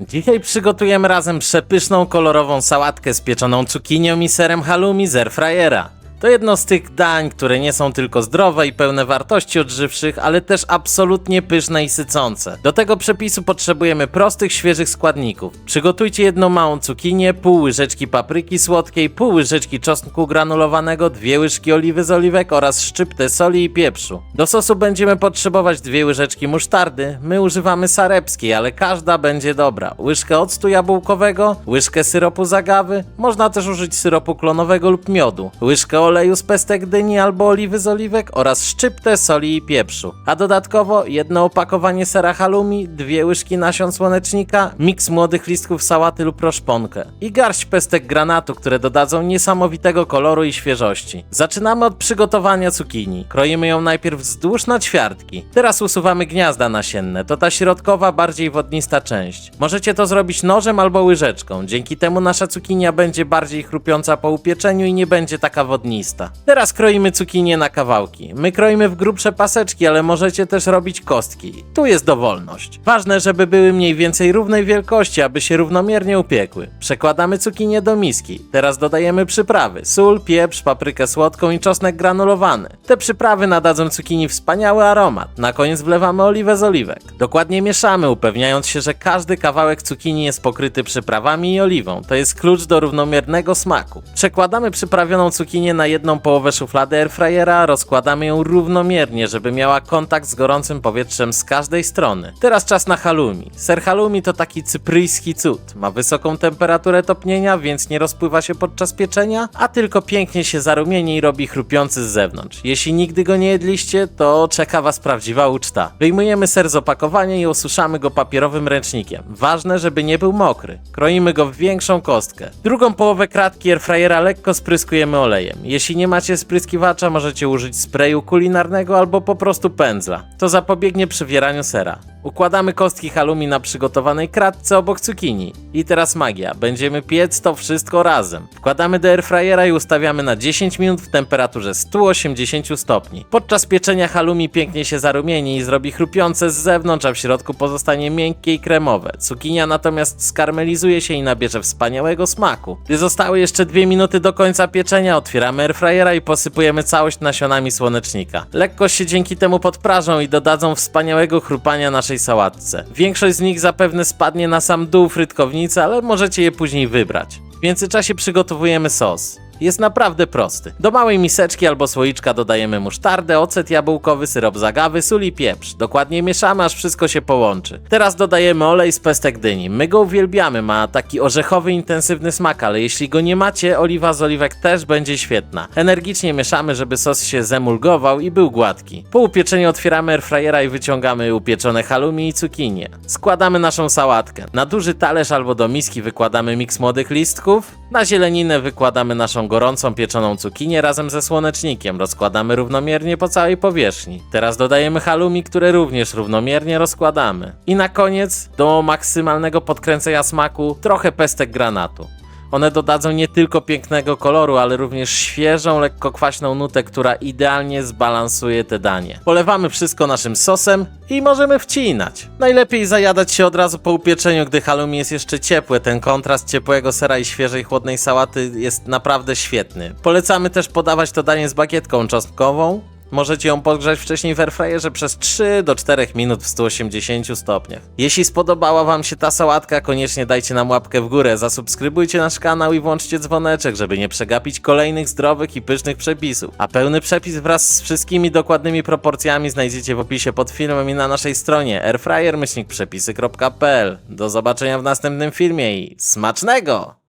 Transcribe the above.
Dzisiaj przygotujemy razem przepyszną, kolorową sałatkę z pieczoną cukinią i serem halloumi z airfryera. To jedno z tych dań, które nie są tylko zdrowe i pełne wartości odżywczych, ale też absolutnie pyszne i sycące. Do tego przepisu potrzebujemy prostych, świeżych składników. Przygotujcie jedną małą cukinię, pół łyżeczki papryki słodkiej, pół łyżeczki czosnku granulowanego, dwie łyżki oliwy z oliwek oraz szczyptę soli i pieprzu. Do sosu będziemy potrzebować dwie łyżeczki musztardy. My używamy sarepskiej, ale każda będzie dobra. Łyżkę octu jabłkowego, łyżkę syropu z agawy, można też użyć syropu klonowego lub miodu, łyżkę oleju z pestek dyni albo oliwy z oliwek oraz szczyptę soli i pieprzu. A dodatkowo jedno opakowanie sera halloumi, dwie łyżki nasion słonecznika, miks młodych listków sałaty lub roszponkę i garść pestek granatu, które dodadzą niesamowitego koloru i świeżości. Zaczynamy od przygotowania cukinii. Kroimy ją najpierw wzdłuż na ćwiartki. Teraz usuwamy gniazda nasienne, to ta środkowa, bardziej wodnista część. Możecie to zrobić nożem albo łyżeczką, dzięki temu nasza cukinia będzie bardziej chrupiąca po upieczeniu i nie będzie taka wodnista. Teraz kroimy cukinię na kawałki. My kroimy w grubsze paseczki, ale możecie też robić kostki. Tu jest dowolność. Ważne, żeby były mniej więcej równej wielkości, aby się równomiernie upiekły. Przekładamy cukinię do miski. Teraz dodajemy przyprawy: sól, pieprz, paprykę słodką i czosnek granulowany. Te przyprawy nadadzą cukinii wspaniały aromat. Na koniec wlewamy oliwę z oliwek. Dokładnie mieszamy, upewniając się, że każdy kawałek cukinii jest pokryty przyprawami i oliwą. To jest klucz do równomiernego smaku. Przekładamy przyprawioną cukinię na jedną połowę szuflady airfryera, rozkładamy ją równomiernie, żeby miała kontakt z gorącym powietrzem z każdej strony. Teraz czas na halloumi. Ser halloumi to taki cypryjski cud. Ma wysoką temperaturę topnienia, więc nie rozpływa się podczas pieczenia, a tylko pięknie się zarumieni i robi chrupiący z zewnątrz. Jeśli nigdy go nie jedliście, to czeka was prawdziwa uczta. Wyjmujemy ser z opakowania i osuszamy go papierowym ręcznikiem. Ważne, żeby nie był mokry. Kroimy go w większą kostkę. Drugą połowę kratki airfryera lekko spryskujemy olejem. Jeśli nie macie spryskiwacza, możecie użyć sprayu kulinarnego albo po prostu pędzla. To zapobiegnie przywieraniu sera. Układamy kostki halloumi na przygotowanej kratce obok cukinii. I teraz magia. Będziemy piec to wszystko razem. Wkładamy do airfryera i ustawiamy na 10 minut w temperaturze 180 stopni. Podczas pieczenia halloumi pięknie się zarumieni i zrobi chrupiące z zewnątrz, a w środku pozostanie miękkie i kremowe. Cukinia natomiast skarmelizuje się i nabierze wspaniałego smaku. Gdy zostały jeszcze 2 minuty do końca pieczenia, otwieramy airfryera i posypujemy całość nasionami słonecznika. Lekko się dzięki temu podprażą i dodadzą wspaniałego chrupania naszej sałatce. Większość z nich zapewne spadnie na sam dół frytkownicy, ale możecie je później wybrać. W międzyczasie przygotowujemy sos. Jest naprawdę prosty. Do małej miseczki albo słoiczka dodajemy musztardę, ocet jabłkowy, syrop z agawy, sól i pieprz. Dokładnie mieszamy, aż wszystko się połączy. Teraz dodajemy olej z pestek dyni. My go uwielbiamy, ma taki orzechowy, intensywny smak, ale jeśli go nie macie, oliwa z oliwek też będzie świetna. Energicznie mieszamy, żeby sos się zemulgował i był gładki. Po upieczeniu otwieramy airfryera i wyciągamy upieczone halloumi i cukinię. Składamy naszą sałatkę. Na duży talerz albo do miski wykładamy miks młodych listków. Na zieleninę wykładamy naszą gorącą pieczoną cukinię razem ze słonecznikiem. Rozkładamy równomiernie po całej powierzchni. Teraz dodajemy halloumi, które również równomiernie rozkładamy. I na koniec, do maksymalnego podkręcenia smaku, trochę pestek granatu. One dodadzą nie tylko pięknego koloru, ale również świeżą, lekko kwaśną nutę, która idealnie zbalansuje te danie. Polewamy wszystko naszym sosem i możemy wcinać. Najlepiej zajadać się od razu po upieczeniu, gdy halloumi jest jeszcze ciepłe. Ten kontrast ciepłego sera i świeżej, chłodnej sałaty jest naprawdę świetny. Polecamy też podawać to danie z bagietką czosnkową, Możecie ją podgrzać wcześniej w airfryerze przez 3 do 4 minut w 180 stopniach. Jeśli spodobała Wam się ta sałatka, koniecznie dajcie nam łapkę w górę, zasubskrybujcie nasz kanał i włączcie dzwoneczek, żeby nie przegapić kolejnych zdrowych i pysznych przepisów. A pełny przepis wraz z wszystkimi dokładnymi proporcjami znajdziecie w opisie pod filmem i na naszej stronie airfryer-przepisy.pl. Do zobaczenia w następnym filmie i smacznego!